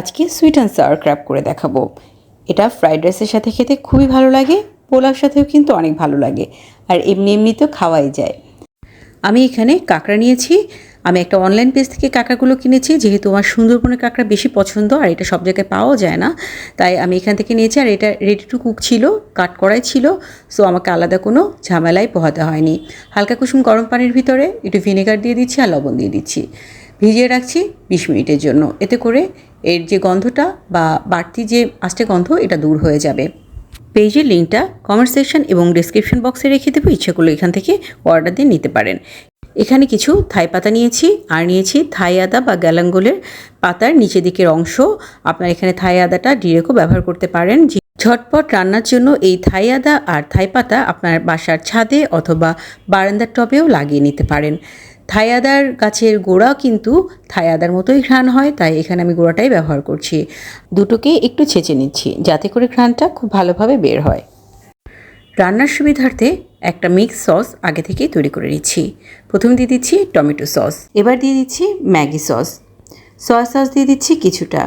আজকে sweet and sour crab করে দেখাবো। এটা ফ্রাইড রাইসের সাথে খেতে খুবই ভালো লাগে, পোলাওর সাথেও কিন্তু অনেক ভালো লাগে, আর এমনি এমনি তো খাওয়াই যায়। আমি এখানে কাঁকড়া নিয়েছি, আমি একটা অনলাইন পেজ থেকে কাঁকড়াগুলো কিনেছি, যেহেতু আমার সুন্দরবনের কাঁকড়া বেশি পছন্দ, আর এটা সব জায়গায় পাওয়াও যায় না, তাই আমি এখান থেকে নিয়েছি, আর এটা রেডি টু কুক ছিল কাট করাই ছিল সো আমাকে আলাদা কোনো ঝামেলায় পোহাতে হয়নি। হালকা কুসুম গরম পানির ভিতরে, একটু ভিনেগার দিয়ে দিচ্ছি আর লবণ দিয়ে দিচ্ছি। ভিজিয়ে রাখছি বিশ মিনিটের জন্য। এতে করে এর যে গন্ধটা বা বাড়তি যে আষ্টে গন্ধ, এটা দূর হয়ে যাবে। পেজের লিঙ্কটা কমেন্ট সেকশন এবং ডিসক্রিপশন বক্সে রেখে দেবো। ইচ্ছে করলে এখান থেকে অর্ডার দিয়ে নিতে পারেন। এখানে কিছু থাই পাতা নিয়েছি। আর নিয়েছি থাই আদা বা গ্যালাঙ্গলের পাতার নিচের দিকের অংশ। আপনার এখানে থাই আদাটা ডিরেকও ব্যবহার করতে পারেন। ঝটপট রান্নার জন্য এই থাই আদা আর থাই পাতা আপনার বাসার ছাদে অথবা বারান্দার টবেও লাগিয়ে নিতে পারেন। থাই আদার গাছের গোড়া কিন্তু থাই আদার মতোই ঘ্রাণ হয়, তাই এখানে আমি গোড়াটাই ব্যবহার করছি। দুটোকে একটু ছেঁচে নিচ্ছি, যাতে করে ঘ্রাণটা খুব ভালোভাবে বের হয়। রান্নার সুবিধার্থে একটা মিক্স সস আগে থেকেই তৈরি করে নিচ্ছি। প্রথমে দিয়ে দিচ্ছি টমেটো সস, এবার দিয়ে দিচ্ছি ম্যাগি সস। সয়া সস দিয়ে দিচ্ছি কিছুটা,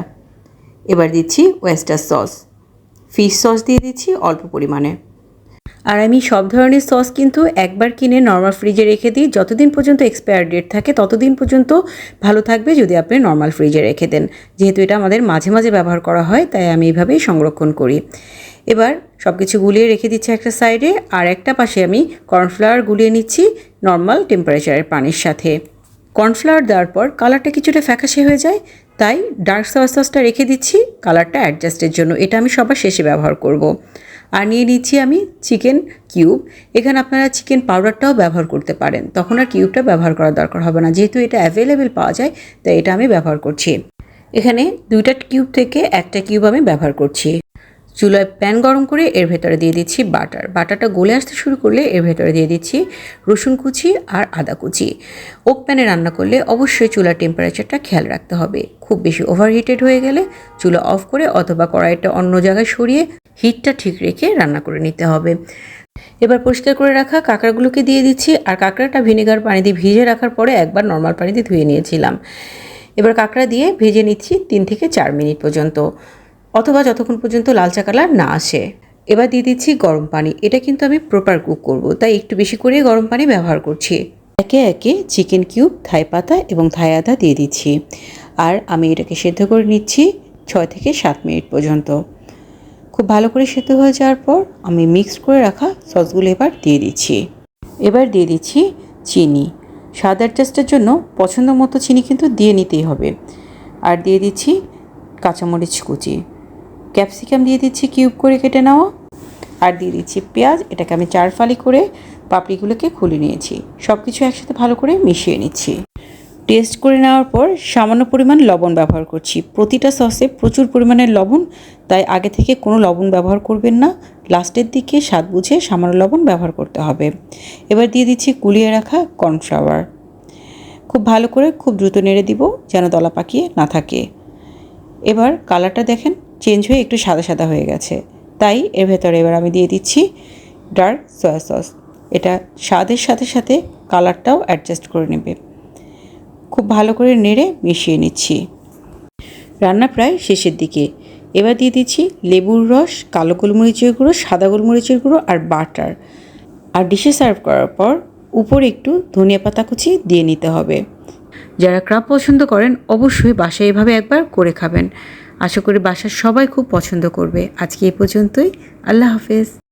এবার দিচ্ছি ওয়েস্টার সস। ফিশ সস দিয়ে দিচ্ছি অল্প পরিমাণে। আর আমি সব ধরনের সস কিন্তু একবার কিনে নর্মাল ফ্রিজে রেখে দিই। যতদিন পর্যন্ত এক্সপায়ার ডেট থাকে, ততদিন পর্যন্ত ভালো থাকবে যদি আপনি নর্মাল ফ্রিজে রেখে দেন। যেহেতু এটা আমাদের মাঝে মাঝে ব্যবহার করা হয়, তাই আমি এইভাবেই সংরক্ষণ করি। এবার সব কিছু গুলিয়ে রেখে দিচ্ছি একটা সাইডে আর একটা পাশে আমি কর্নফ্লাওয়ার গুলিয়ে নিচ্ছি নর্মাল টেম্পারেচারের পানির সাথে। কর্নফ্লাওয়ার দেওয়ার পর কালারটা কিছুটা ফ্যাকাশে হয়ে যায়, তাই ডার্ক সয়া সসটা রেখে দিচ্ছি। কালারটা অ্যাডজাস্টের জন্য এটা আমি সবার শেষে ব্যবহার করব। আর নিয়ে নিচ্ছি আমি চিকেন কিউব। এখানে আপনারা চিকেন পাউডারটাও ব্যবহার করতে পারেন। তখন আর কিউবটা ব্যবহার করার দরকার হবে না। যেহেতু এটা অ্যাভেলেবেল পাওয়া যায়, তাই এটা আমি ব্যবহার করছি। এখানে দুইটা কিউব থেকে একটা কিউব আমি ব্যবহার করছি। চুলায় প্যান গরম করে এর ভেতরে দিয়ে দিচ্ছি বাটার। বাটারটা গলে আসতে শুরু করলে এর ভেতরে দিয়ে দিচ্ছি রসুন কুচি আর আদা কুচি। ওক প্যানে রান্না করলে অবশ্যই চুলার টেম্পারেচারটা খেয়াল রাখতে হবে। খুব বেশি ওভারহিটেড হয়ে গেলে চুলা অফ করে অথবা কড়াইটা অন্য জায়গায় সরিয়ে হিটটা ঠিক রেখে রান্না করে নিতে হবে। এবার পরিষ্কার করে রাখা কাঁকড়াগুলোকে দিয়ে দিচ্ছি আর কাঁকড়াটা ভিনেগার পানি দিয়ে ভিজে রাখার পরে একবার নর্মাল পানি দিয়ে ধুয়ে নিয়েছিলাম। এবার কাঁকড়া দিয়ে ভেজে নিচ্ছি তিন থেকে চার মিনিট পর্যন্ত। অথবা যতক্ষণ পর্যন্ত লালচা কালার না আসে। এবার দিয়ে দিচ্ছি গরম পানি। এটা কিন্তু আমি প্রপার কুক করব, তাই একটু বেশি করে গরম পানি ব্যবহার করছি। একে একে চিকেন কিউব থাই পাতা এবং থাই আদা দিয়ে দিচ্ছি। আর আমি এটাকে সেদ্ধ করে নিচ্ছি ছয় থেকে সাত মিনিট পর্যন্ত। খুব ভালো করে সেদ্ধ হয়ে যাওয়ার পর আমি মিক্স করে রাখা সসগুলো এবার দিয়ে দিচ্ছি। এবার দিয়ে দিচ্ছি চিনি। স্বাদ অ্যাডজাস্টের জন্য পছন্দ মতো চিনি কিন্তু দিয়ে নিতেই হবে। আর দিয়ে দিচ্ছি কাঁচামরিচ কুচি। ক্যাপসিকাম দিয়ে দিচ্ছি কিউব করে কেটে নেওয়া। আর দিয়ে দিচ্ছি পেঁয়াজ, এটাকে আমি চার ফালি করে পাপড়িগুলোকে খুলে নিয়েছি। সব কিছু একসাথে ভালো করে মিশিয়ে নিচ্ছি। টেস্ট করে নেওয়ার পর সামান্য পরিমাণ লবণ ব্যবহার করছি। প্রতিটা সসে প্রচুর পরিমাণের লবণ, তাই আগে থেকে কোনো লবণ ব্যবহার করবেন না। লাস্টের দিকে স্বাদ বুঝে সামান্য লবণ ব্যবহার করতে হবে। এবার দিয়ে দিচ্ছি কুলিয়ে রাখা কর্নফ্লাওয়ার। খুব ভালো করে খুব দ্রুত নেড়ে দিব যেন দলা পাকিয়ে না থাকে। এবার কালারটা দেখেন। চেঞ্জ হয়ে একটু সাদা সাদা হয়ে গেছে। তাই এর ভেতরে এবার আমি দিয়ে দিচ্ছি ডার্ক সয়া সস। এটা স্বাদের সাথে সাথে কালারটাও অ্যাডজাস্ট করে নেবে। খুব ভালো করে নেড়ে মিশিয়ে নিচ্ছি। রান্না প্রায় শেষের দিকে। এবার দিয়ে দিচ্ছি লেবুর রস, কালো গোলমরিচের গুঁড়ো, সাদা গোলমরিচের গুঁড়ো আর বাটার। আর ডিশে সার্ভ করার পর উপরে একটু ধনিয়া পাতা কুচি দিয়ে নিতে হবে। যারা ক্রাব পছন্দ করেন অবশ্যই বাসায় এভাবে একবার করে খাবেন। আশা করি বাসার সবাই খুব পছন্দ করবে। আজকে এ পর্যন্তই। আল্লাহ হাফেজ।